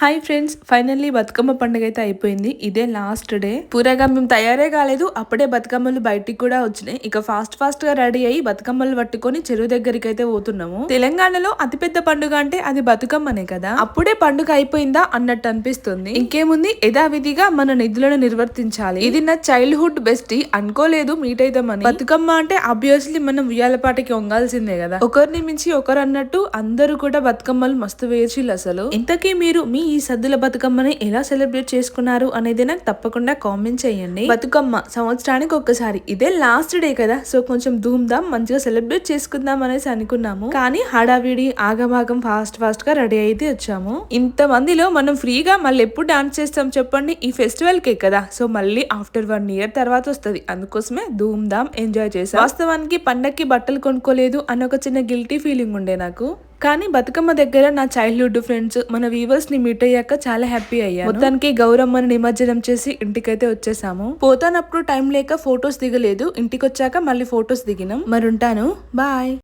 Hi friends finally Bathukamma పండుగ అయితే అయిపోయింది. ఇదే లాస్ట్ డే. పూరగా మేము తయారే కాలేదు అప్పుడే బతుకమ్మలు బయటికి కూడా వచ్చినాయి. ఇక ఫాస్ట్ ఫాస్ట్గా రెడీ అయ్యి బతుకమ్మలు పట్టుకొని చెరువు దగ్గరికి అయితే పోతున్నాము. తెలంగాణలో అతిపెద్ద పండుగ అంటే అది బతుకమ్మనే కదా. అప్పుడే పండుగ అయిపోయిందా అన్నట్టు అనిపిస్తుంది. ఇంకేముంది? యథావిధిగా మన నిధులను నిర్వర్తించాలి. ఇది నా చైల్డ్హుడ్ బెస్టీ. అనుకోలేదు మీట్ అవుతామని బతుకమ్మ అంటే అబ్వియస్లీ మనం ఉయ్యాలపాటికి వంగాల్సిందే కదా. ఒకరిని మించి ఒకరు అన్నట్టు అందరూ కూడా బతుకమ్మలు మస్తు వేర్చిల్లు అసలు. ఇంతకీ మీరు మీ ఈ సద్దుల బతుకమ్మని ఎలా సెలబ్రేట్ చేసుకున్నారు అనేది నాకు తప్పకుండా కామెంట్ చేయండి. బతుకమ్మ సంవత్సరానికి ఒక్కసారి. ఇదే లాస్ట్ డే కదా సో కొంచెం ధూమ్ ధామ్ మంచిగా సెలబ్రేట్ చేసుకుందాం అనేసి అనుకున్నాము. కానీ హడావిడి ఆగమాగం ఫాస్ట్ ఫాస్ట్గా రెడీ అయితే వచ్చాము. ఇంత మందిలో మనం ఫ్రీగా మళ్ళీ ఎప్పుడు డాన్స్ చేస్తాం చెప్పండి? ఈ ఫెస్టివల్ కే కదా సో మళ్ళీ ఆఫ్టర్ వన్ ఇయర్ తర్వాత వస్తుంది. అందుకోసమే ధూమ్ ధామ్ ఎంజాయ్ చేసాం వాస్తవానికి పండక్కి బట్టలు కొనుక్కోలేదు అన్న ఒక చిన్న గిల్టీ ఫీలింగ్ ఉండే నాకు. కానీ బతుకమ్మ దగ్గర నా చైల్డ్హుడ్ ఫ్రెండ్స్ మన వీవర్స్ని మీట్ అయ్యాక చాలా హ్యాపీ అయ్యా మొత్తానికి గౌరమ్మని నిమజ్జనం చేసి ఇంటికైతే వచ్చేసాము. పోతానప్పుడు టైం లేక ఫొటోస్ దిగలేదు. ఇంటికి వచ్చాక మళ్ళీ ఫొటోస్ దిగినాం. మరి ఉంటాను బాయ్